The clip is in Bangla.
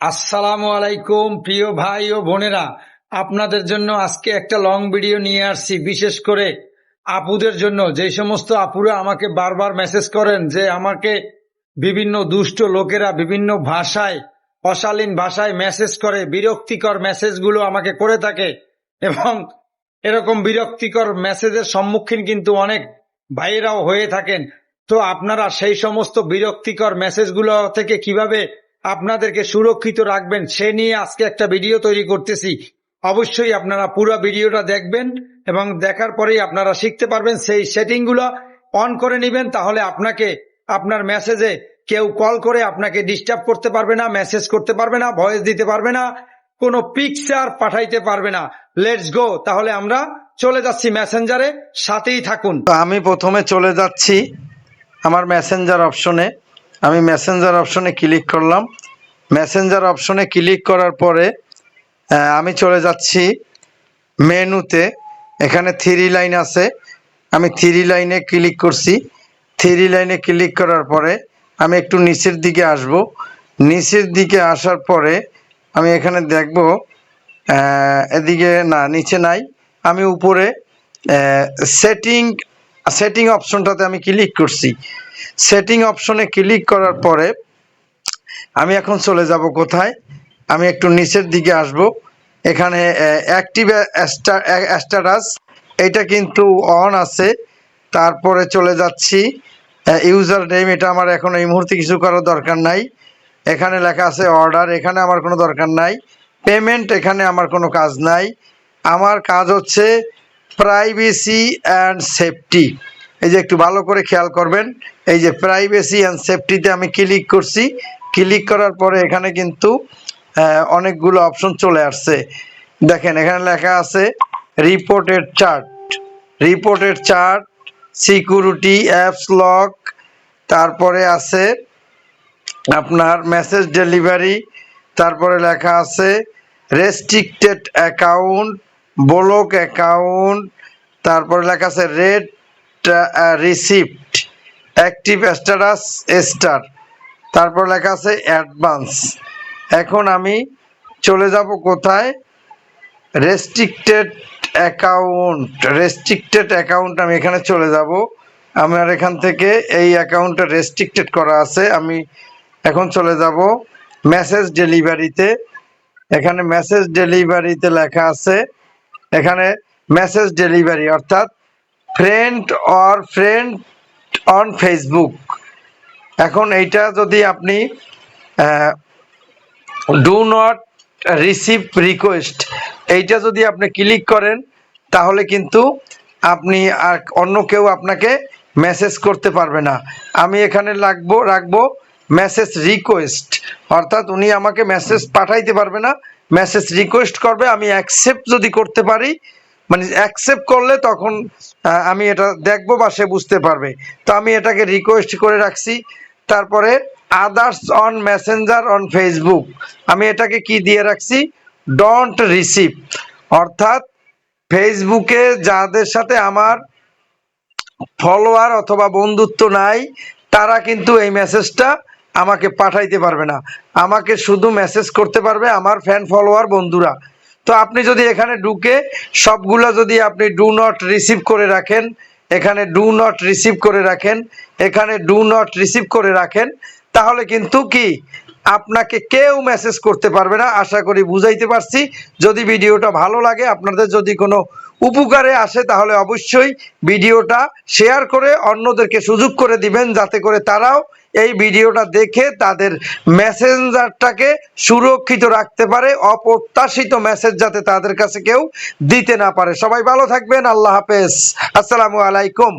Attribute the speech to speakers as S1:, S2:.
S1: আসসালামু আলাইকুম, প্রিয় ভাই ও বোনেরা। আপনাদের জন্য আজকে একটা লং ভিডিও নিয়ে আসছি, বিশেষ করে আপুদের জন্য। যে সমস্ত আপুরা আমাকে বারবার মেসেজ করেন যে আমাকে বিভিন্ন দুষ্ট লোকেরা বিভিন্ন ভাষায়, অশালীন ভাষায় মেসেজ করে, বিরক্তিকর মেসেজগুলো আমাকে করে থাকে। এবং এরকম বিরক্তিকর মেসেজের সম্মুখীন কিন্তু অনেক ভাইয়েরাও হয়ে থাকেন। তো আপনারা সেই সমস্ত বিরক্তিকর মেসেজগুলো থেকে কীভাবে আপনাদেরকে সুরক্ষিত রাখবেন। সে নিয়ে আজকে একটা ভিডিও তৈরি করতেছি। অবশ্যই আপনারা পুরো ভিডিওটা দেখবেন এবং দেখার পরেই আপনারা শিখতে পারবেন সেই সেটিংগুলো অন করে নেবেন, তাহলে আপনাকে আপনার মেসেজে কেউ কল করে আপনাকে ডিস্টার্ব করতে পারবে না, মেসেজ করতে পারবে না, ভয়েস দিতে পারবে না, কোনো পিকচার পাঠাইতে পারবে না। লেটস গো তাহলে আমরা চলে যাচ্ছি মেসেঞ্জারে, সাথেই থাকুন।
S2: আমি প্রথমে চলে যাচ্ছি আমার মেসেঞ্জার অপশনে। আমি মেসেঞ্জার অপশনে ক্লিক করলাম। মেসেঞ্জার অপশনে ক্লিক করার পরে আমি চলে যাচ্ছি মেনুতে। এখানে থ্রি লাইন আছে। আমি থ্রি লাইনে ক্লিক করছি। থ্রি লাইনে ক্লিক করার পরে, আমি একটু নিচের দিকে আসব। নিচের দিকে আসার পরে, আমি এখানে দেখব এদিকে না, নিচে নাই। আমি উপরে সেটিং সেটিং অপশনটাতে আমি ক্লিক করছি। সেটিং অপশনে ক্লিক করার পরে আমি এখন চলে যাব কোথায়? আমি একটু নিচের দিকে আসব। এখানে অ্যাক্টিভ স্ট্যাটাস এটা কিন্তু অন আছে। তারপরে চলে যাচ্ছি। ইউজার নেম এটা আমার এখন এই মুহূর্তে কিছু করার দরকার নাই। এখানে লেখা আছে অর্ডার এখানে আমার কোনো দরকার নাই। পেমেন্ট এখানে আমার কোনো কাজ নাই। আমার কাজ হচ্ছে প্রাইভেসি অ্যান্ড সেফটি এই যে একটু ভালো করে খেয়াল করবেন। এই যে প্রাইভেসি অ্যান্ড সেফটিতে আমি ক্লিক করছি। ক্লিক করার পরে এখানে কিন্তু অনেকগুলো অপশন চলে আসছে। দেখেন, এখানে লেখা আছে reported chart reported chart security apps lock তারপরে আছে আপনার মেসেজ ডেলিভারি তারপরে লেখা আছে রেস্ট্রিক্টেড অ্যাকাউন্ট ব্লক অ্যাকাউন্ট, তারপরে লেখা আছে read receipt, active status, star. তারপর লেখা আছে অ্যাডভান্স। এখন আমি চলে যাব কোথায়? Restricted account. রেস্ট্রিক্টেড অ্যাকাউন্ট আমি এখানে চলে যাব। আমার এখান থেকে এই অ্যাকাউন্টটা রেস্ট্রিক্টেড করা আছে। আমি এখন চলে যাব মেসেজ ডেলিভারিতে। এখানে মেসেজ ডেলিভারিতে লেখা আছে এখানে মেসেজ ডেলিভারি অর্থাৎ friend or friend on Facebook এখন এইটা যদি আপনি ডু নট রিসিভ রিকোয়েস্ট এইটা যদি আপনি ক্লিক করেন, তাহলে কিন্তু আপনি আর অন্য কেউ আপনাকে মেসেজ করতে পারবে না। আমি এখানে লাগবো, রাখব মেসেজ রিকোয়েস্ট অর্থাৎ উনি আমাকে মেসেজ পাঠাইতে পারবে না মেসেজ রিকোয়েস্ট করবে, আমি অ্যাকসেপ্ট যদি করতে পারি মানে অ্যাকসেপ্ট করলে তখন আমি এটা দেখব বা সে বুঝতে পারবে। তো আমি এটাকে রিকোয়েস্ট করে রাখছি। তারপরে others on Messenger on Facebook আমি এটাকে কি দিয়ে রাখছি? ডোন্ট রিসিভ অর্থাৎ ফেসবুকে যাদের সাথে আমার ফলোয়ার অথবা বন্ধুত্ব নাই, তারা কিন্তু এই মেসেজটা আমাকে পাঠাইতে পারবে না। আমাকে শুধু মেসেজ করতে পারবে আমার ফ্যান ফলোয়ার বন্ধুরা। তো আপনি যদি এখানে ঢুকে সবগুলা যদি আপনি ডু নট রিসিভ করে রাখেন, এখানে ডু নট রিসিভ করে রাখেন, এখানে ডু নট রিসিভ করে রাখেন, তাহলে কিন্তু কি? আপনাকে কেউ মেসেজ করতে পারবে না, আশা করি বুঝাইতে পারছি। যদি ভিডিওটা ভালো লাগে, আপনাদের যদি কোনো উপকারে আসে, তাহলে অবশ্যই ভিডিওটা শেয়ার করে অন্যদেরকে সুযোগ করে দিবেন, যাতে করে তারাও এই ভিডিওটা দেখে তাদের মেসেঞ্জারটাকে সুরক্ষিত রাখতে পারে, অপ্রত্যাশিত মেসেজ যাতে তাদের কাছে কেউ দিতে না পারে। সবাই ভালো থাকবেন, আল্লাহ হাফেজ। আসসালামু আলাইকুম।